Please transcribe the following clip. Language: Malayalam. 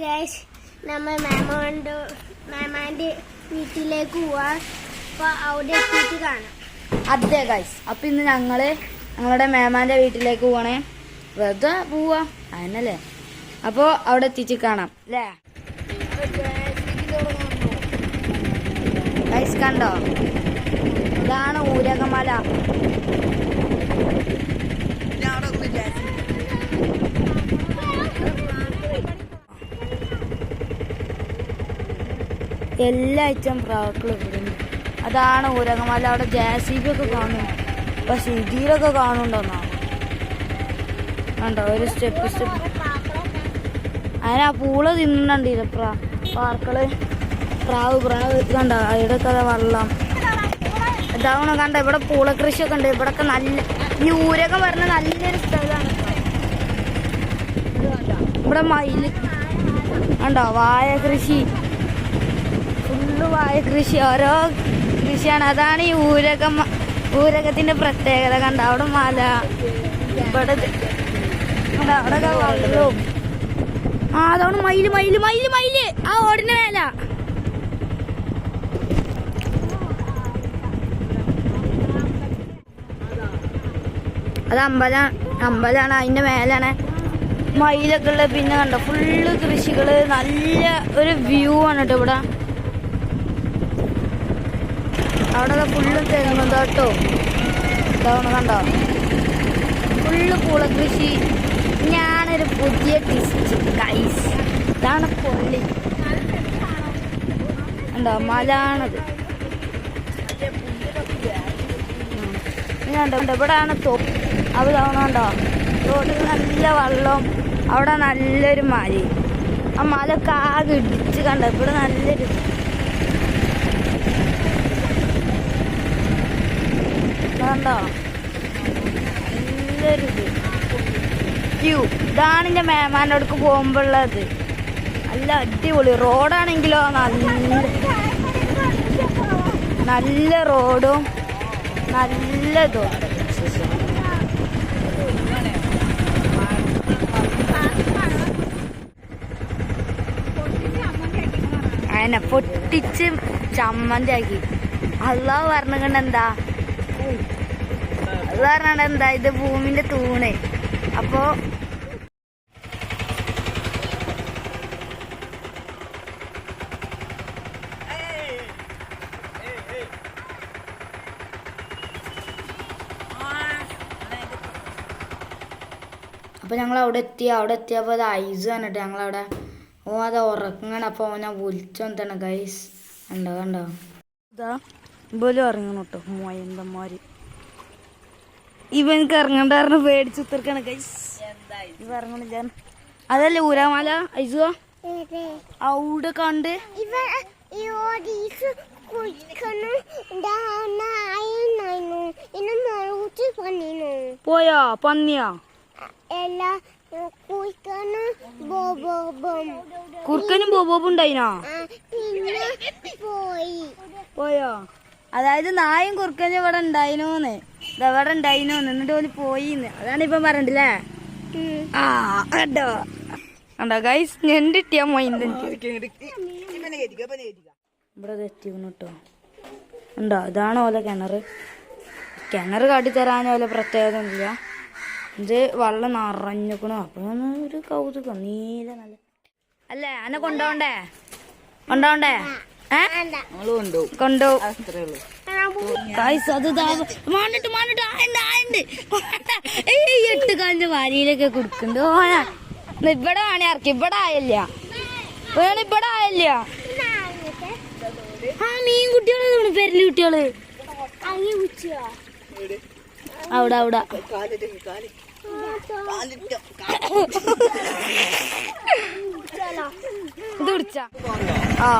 ഗൈസ് നമ്മൾ മാമോണ്ട് മാമാന്റെ വീട്ടിലേക്ക് പോവാ. അപ്പോൾ അവിടെ എത്തിയിട്ട് കാണാം. അതെ ഗൈസ് അപ്പൊ ഇന്ന് ഞങ്ങൾ ഞങ്ങളുടെ മാമാന്റെ വീട്ടിലേക്ക് പോകണേ വെറുതെ പോവാ. അതിനല്ലേ അപ്പോൾ അവിടെ എത്തിച്ച് കാണാം അല്ലേ ഗൈസ് കണ്ടോ? ഇതാണ് ഊരകമല. എല്ലാ ഐറ്റം പ്രാക്കളും ഇടുന്നു. അതാണ് ഊരകമല. അവിടെ ജെ സി ബി ഒക്കെ കാണും. പക്ഷെ സിറ്റിയിലൊക്കെ കാണുന്നുണ്ടോന്നാണ് കണ്ടോ? ഒരു സ്റ്റെപ്പ് സ്റ്റെപ്പ് അതിന് ആ പൂൾ തിന്നുന്നുണ്ട് പ്രാ പാർക്കൾ. പ്രാവ് പ്രാവ് കണ്ട? അവിടെ കഥ വെള്ളം. ഇതാവണ കണ്ട? ഇവിടെ പൂള കൃഷിയൊക്കെ ഉണ്ട്. ഇവിടൊക്കെ നല്ല ഈ ഊരകം പറഞ്ഞ നല്ലൊരു സ്ഥലമാണ് ഇവിടെ മയിൽ കണ്ടോ? വായ കൃഷി. വായ കൃഷി ഓരോ കൃഷിയാണ്. അതാണ് ഈ ഊരകം ഊരകത്തിന്റെ പ്രത്യേകത. കണ്ട അവിടെ മല ഇവിടെ അവിടെ അതാണ് മയിൽ മയിൽ മയിൽ മയിൽ. ആ ഓടിന്റെ മേല. അത് അമ്പല അമ്പലാണ് അതിന്റെ മേലാണ് മയിലൊക്കെ ഉള്ള പിന്നെ കണ്ടോ ഫുള്ള് കൃഷികൾ. നല്ല ഒരു വ്യൂ ആണ് കേട്ടോ ഇവിടെ. അവിടെ ഫുള്ള് തെങ്ങും തോട്ടോ ഇതാവണ കണ്ടോ? ഫുള്ള് പൂളകൃഷി. ഞാനൊരു പുതിയ ടിസ്റ്റ് ഇതാണ് പൊള്ളി. എന്താ മലാണത്. കണ്ടോ? ഇവിടെയാണ് തോ അത് കാണുന്നുണ്ടോ റോഡിൽ നല്ല വെള്ളം. അവിടെ നല്ലൊരു മല ആ മലൊക്കെ ആകെ ഇടിച്ച് കണ്ടോ? ഇവിടെ നല്ലൊരു കണ്ടോ? നല്ലൊരു വ്യൂ. ഇതാണ് എന്റെ മേമാന്റെ പോകുമ്പോഴുള്ളത്. നല്ല അടിപൊളി. റോഡാണെങ്കിലോ നല്ല നല്ല റോഡും നല്ലതും അങ്ങനെ പൊട്ടിച്ച് ചമ്മന്തി ആക്കി. അള്ളാഹ് പറഞ്ഞുകൊണ്ട് എന്താ അത് പറഞ്ഞാണ്ട് എന്താ ഇത് ഭൂമിന്റെ തൂണ്. അപ്പോ അപ്പൊ ഞങ്ങൾ അവിടെ എത്തി അവിടെ എത്തിയപ്പോൾ അത് ഐസ് കണ്ടിട്ട് ഞങ്ങളവിടെ ഓ അത് ഉറങ്ങണം അപ്പൊ ഓനെ വന്നിട്ടാണ് ഗൈസ് കണ്ടോ കണ്ടോ? ഇതാ ഇതുപോലെ ഇറങ്ങണം കേട്ടോ മോയന്തന്മാര് ഇവനക്ക് കറങ്ങണ്ടായിരുന്നു പേടിച്ചു പേടിച്ച് ഉത്തർക്കാണ് ഗൈസ് ഇറങ്ങണില്ല അതല്ലേ ഊരാമല ഐസുവാ അവിടെ കണ്ട്. പോയാ? പന്നിയാ? കുർക്കനും ബോബോബം കുറുക്കനും ബോബോബും ഉണ്ടായിനാ? പിന്നെ പോയി. പോയോ? അതായത് നായും കുറുക്കനും ഇവിടെ ഉണ്ടായിനോന്ന്. ഇത് ഉണ്ടായിനോ. നിന്നിട്ട് ഓൽ പോയിന്ന്. അതാണ് ഇപ്പം പറഞ്ഞില്ലേ ഉം. ആ കണ്ടോ? കണ്ടോ ഗൈസ് ഞെണ്ടിട്ടിയാ മൊയിന്ത ഇവിടെ കേട്ടോ. ഉണ്ടോ ഇതാണ് ഓല കിണറ് കിണർ കാട്ടിത്തരാൻ ഓല പ്രത്യേകത ഇല്ല ഇത് വെള്ളം നിറഞ്ഞിക്കണോ അപ്പൊ ഒരു കൗതുകം. നീല നല്ല അല്ലേ അന്നെ കൊണ്ടോണ്ടേ? കൊണ്ടോണ്ടേ? കൊണ്ടോ. ദാ മാണിട്ട് ആണ്ട് ആണ്ട് ഈ എട്ട് കാലിന്റെ വാരിയിലൊക്കെ കൊടുക്കുന്നുണ്ട്. ഓനാ ഇവിടെ വേണേ ഇറക്കി ഇവിടെ ആയില്ല. വേണം ഇവിടെ ആയില്ല. ആ മീൻ കുട്ടികൾ പെരലി കുട്ടികൾ. അവിടെ അവിടെ. ഇത് പിടിച്ച ആ.